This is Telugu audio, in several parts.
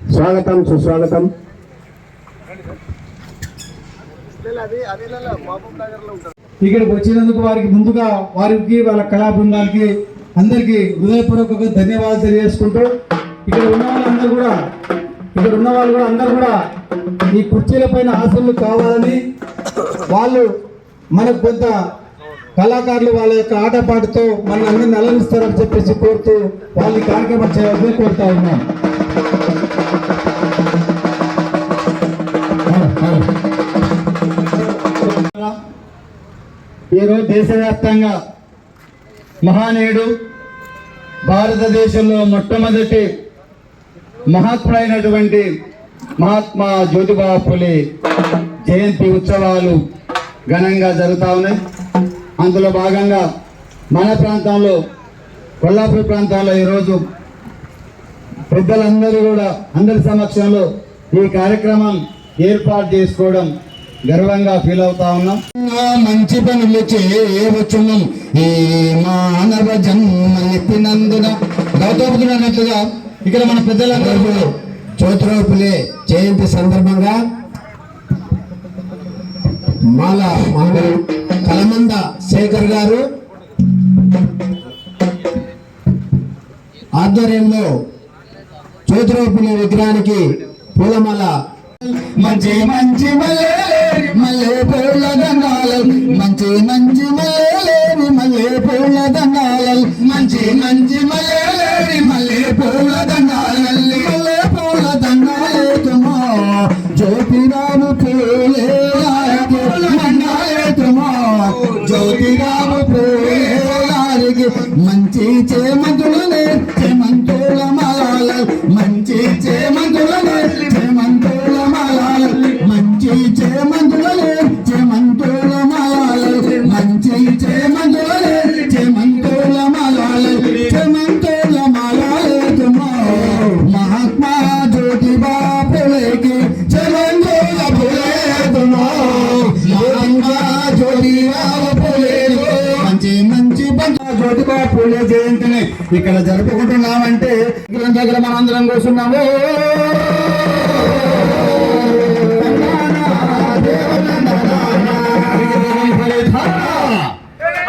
స్వాగతం సుస్వాగతం. ఇక్కడికి వచ్చినందుకు వారికి ముందుగా వారికి వాళ్ళ కళా బృందానికి అందరికీ హృదయపూర్వకంగా ధన్యవాదాలు తెలియజేసుకుంటూ ఇక్కడ ఉన్న వాళ్ళందరూ కూడా ఇక్కడ ఉన్న వాళ్ళు కూడా అందరూ కూడా ఈ కుర్చీల పైన ఆశలు కావాలని వాళ్ళు మనకు కొంత కళాకారులు వాళ్ళ యొక్క ఆటపాటుతో మన అందరిని అలరిస్తారని చెప్పేసి కోరుతూ వాళ్ళ కార్యక్రమం చేయాలని కోరుతా ఉన్నాం. ఈరోజు దేశవ్యాప్తంగా మహానీయుడు భారతదేశంలో మొట్టమొదటి మహాత్ముడైనటువంటి మహాత్మా జ్యోతిబా ఫులే జయంతి ఉత్సవాలు ఘనంగా జరుగుతూ ఉన్నాయి. అందులో భాగంగా మన ప్రాంతంలో కొల్లాపూర్ ప్రాంతంలో ఈరోజు పెద్దలందరూ కూడా అందరి సమక్షంలో ఈ కార్యక్రమం ఏర్పాటు చేసుకోవడం గర్వంగా ఫీల్ అవుతా ఉన్నాం. మంచి పనులు చేయవచ్చున్నాం. ఈ మానవ జన్మనెత్తినందున గౌతముడు అన్నట్లుగా ఇక్కడ మన పెద్దలందరూ జ్యోతిరావు పులే జయంతి సందర్భంగా మాల మానవులు కలమంద శేఖర్ గారు ఆధ్వర్యంలో జ్యోతిరావు పులే విగ్రహానికి పూలమాల. మంచి మంచి మల్లె మల్లె పూల దండాలల్ మంచి మంచి మల్లె మల్లె పూల దండాలల్ మంచి మంచి మల్లె మల్లె పూల దండాలు మల్లె పూల దండాలే దండాలేతుమో జ్యోతిరాము పూలే మండాలేతుమో జ్యోతిరాము పూలే మంచి చేమంతులనే చేమంతుల మాలల్ మంచి చేమంతులనే మంచి మంచి జ్యోతిబా పూలే జయంతిని ఇక్కడ జరుపుకుంటున్నామంటే దగ్గర మనందరం కూర్చున్నాము.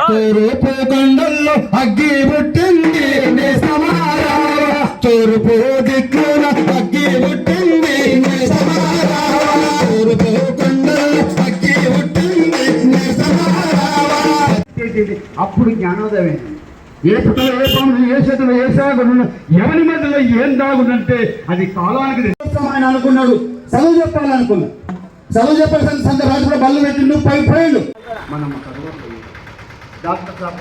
తూర్పు కొండల్లో అగ్గి పుట్టింది సమారా తూర్పు అప్పుడు జ్ఞానోదయమే. ఏ పుట్టలో ఏ పాములు ఏ చేతులు ఏ సాగుడు ఎవరి మధ్యలో ఏం దాగుందంటే అది కాలానికి ఆయన అనుకున్నాడు. చదువు చెప్పాలనుకున్నాడు. చదువు చెప్పాల్సిన సందర్భాలు బళ్ళు పెట్టిండు పై పోయిండు మనం చదవకపోయింది డాక్టర్ సాబ్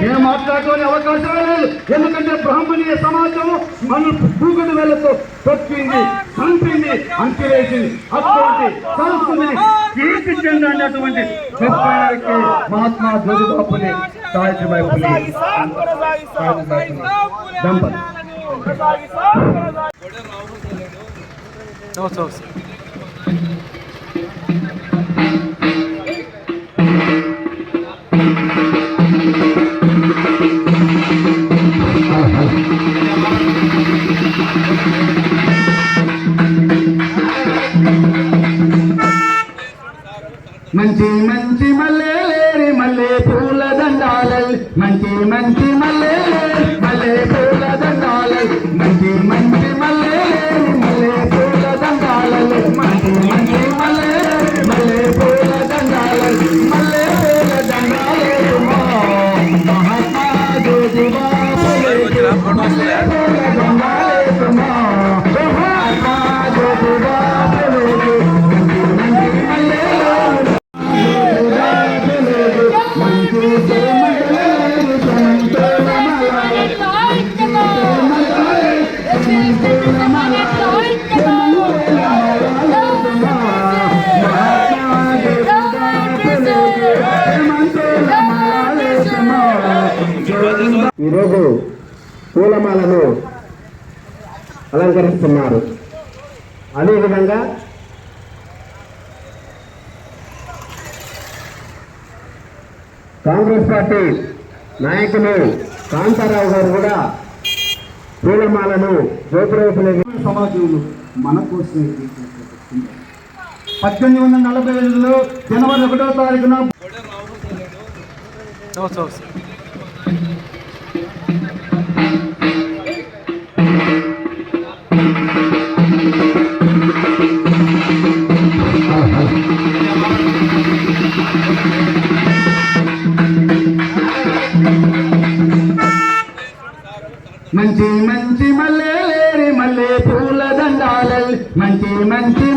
నేను మాట్లాడుకునే అవకాశం లేదు. ఎందుకంటే బ్రాహ్మణీయ సమాజం మన భూగడు వేలతో తొక్కింది చంపింది అంకివేసింది అటువంటి సంస్కృతిని కీర్తి చెందినటువంటి గొప్ప మహాత్మా జ్యోతిబా ఫులే సావిత్రిబాయి ఫులే దంపతి మంచి మంచి మల్లె లేని మల్లె పూల దండాల. మంచి మంచి మల్లె మల్లె పూల దండాల. ఈరోజు పూలమాలను అలంకరిస్తున్నారు అదేవిధంగా కాంగ్రెస్ పార్టీ నాయకులు కాంతారావు గారు కూడా పూలమాలను జ్యోతిరూపుల సమాజంలో మన కోసమే తీర్చిదిద్దుతుంది. పద్దెనిమిది వందల నలభై ఐదులో జనవరి ఒకటో తారీఖున మంచి మంచి మల్లె మల్లె పూల దండాలల్ మంచి మంచి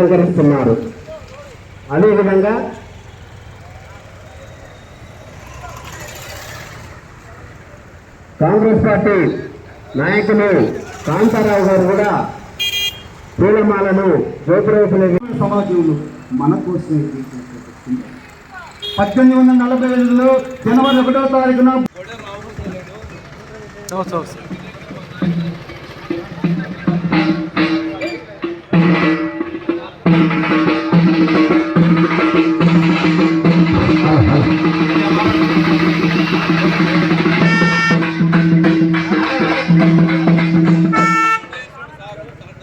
అలంకరిస్తున్నారు అదేవిధంగా కాంగ్రెస్ పార్టీ నాయకులు కాంతారావు గారు కూడా పూలమాలను జ్యోతిరూపుల సమాజంలో మన కోసమే. పద్దెనిమిది వందల నలభై ఐదులో జనవరి ఒకటో తారీఖున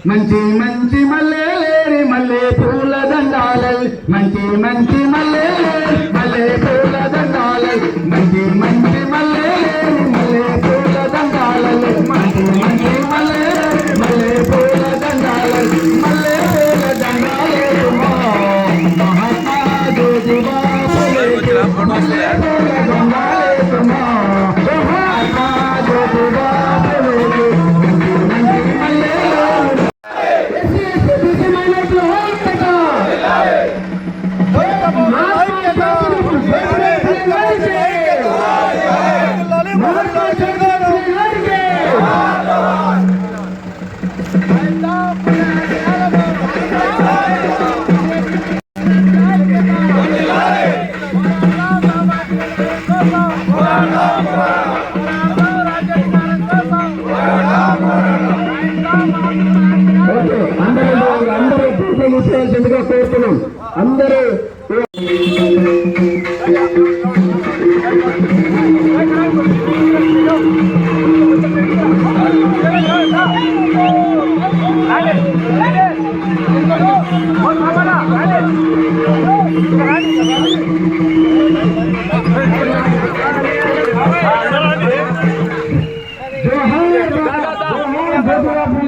మంచి మంచి మల్లె లేరి మల్లె పూల దండాలల్ మంచి మంచి మల్లె లేరి మల్లె పూల దండాలల్ మంచి మంచి మల్లె లేరి మల్లె పూల దండాలల్ మంచి మంచి మల్లె లేరి మల్లె పూల దండాలల్ మల్లె పూల దండాలే మహాత్మా జ్యోతిబా మల్లె పూల దండాలే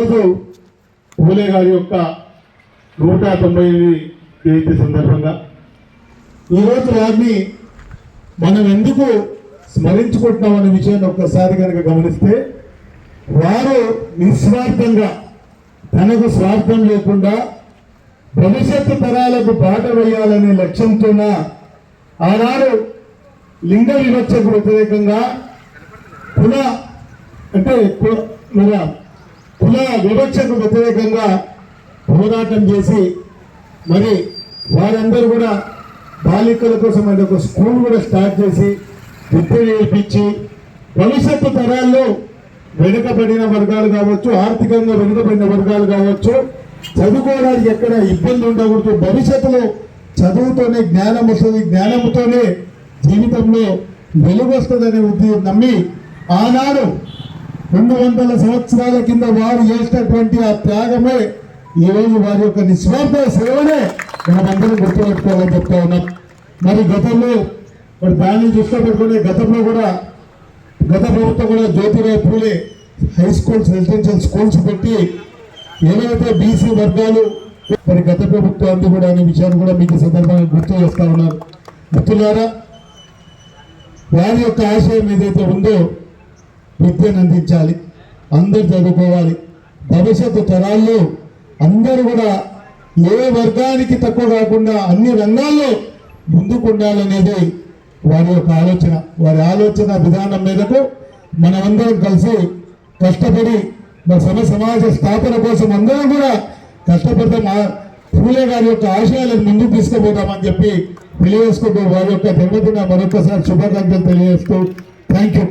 ఈరోజు పూలే గారి యొక్క నూట తొంభై జయంతి సందర్భంగా. ఈరోజు వారిని మనం ఎందుకు స్మరించుకుంటున్నాం అనే విషయాన్ని ఒక్కసారి కనుక గమనిస్తే వారు నిస్వార్థంగా తనకు స్వార్థం లేకుండా భవిష్యత్తు తరాలకు బాట వేయాలనే లక్ష్యంతోన ఆనాడు లింగ వివక్షకు వ్యతిరేకంగా కుల అంటే మన కుల వివక్షకు వ్యతిరేకంగా పోరాటం చేసి మరి వారందరూ కూడా బాలికల కోసం ఆయన ఒక స్కూల్ కూడా స్టార్ట్ చేసి విద్య నేర్పించి భవిష్యత్తు తరాల్లో వెనుకబడిన వర్గాలు కావచ్చు ఆర్థికంగా వెనుకబడిన వర్గాలు కావచ్చు చదువుకోవడానికి ఎక్కడ ఇబ్బంది ఉండకూడదు. భవిష్యత్తులో చదువుతోనే జ్ఞానం వస్తుంది. జ్ఞానంతోనే జీవితంలో వెలుగు వస్తుందనే ఉద్దేశం నమ్మి ఆనాడు రెండు వందల సంవత్సరాల కింద వారు చేసినటువంటి ఆ త్యాగమే ఈరోజు వారి యొక్క నిస్వార్థ సేవనే మనమందరం గుర్తుపెట్టుకోవాలని చెప్తా ఉన్నాం. మరి గతంలో మరి దాన్ని దృష్టిలో పెట్టుకునే గతంలో కూడా గత ప్రభుత్వం కూడా Jyotirao Phule high schools residential schools పెట్టి ఏవైతే బీసీ వర్గాలు మరి గత ప్రభుత్వాన్ని కూడా అనే విషయాన్ని కూడా మీకు సందర్భంగా గుర్తు చేస్తా ఉన్నారు మిత్రులారా వారి యొక్క ఆశయం ఏదైతే ఉందో విద్యను అందించాలి అందరు చదువుకోవాలి. భవిష్యత్తు తరాల్లో అందరూ కూడా ఏ వర్గానికి తక్కువ కాకుండా అన్ని రంగాల్లో ముందుకు ఉండాలనేది వారి యొక్క ఆలోచన. వారి ఆలోచన విధానం మేరకు మనమందరం కలిసి కష్టపడి మన సమ సమాజ స్థాపన కోసం అందరం కూడా కష్టపడితే మా పూలే గారి యొక్క ఆశయాలను ముందుకు తీసుకుపోతామని చెప్పి తెలియజేసుకుంటూ వారి యొక్క జన్మదిన మరొకసారి శుభాకాంక్షలు తెలియజేస్తూ థ్యాంక్ యూ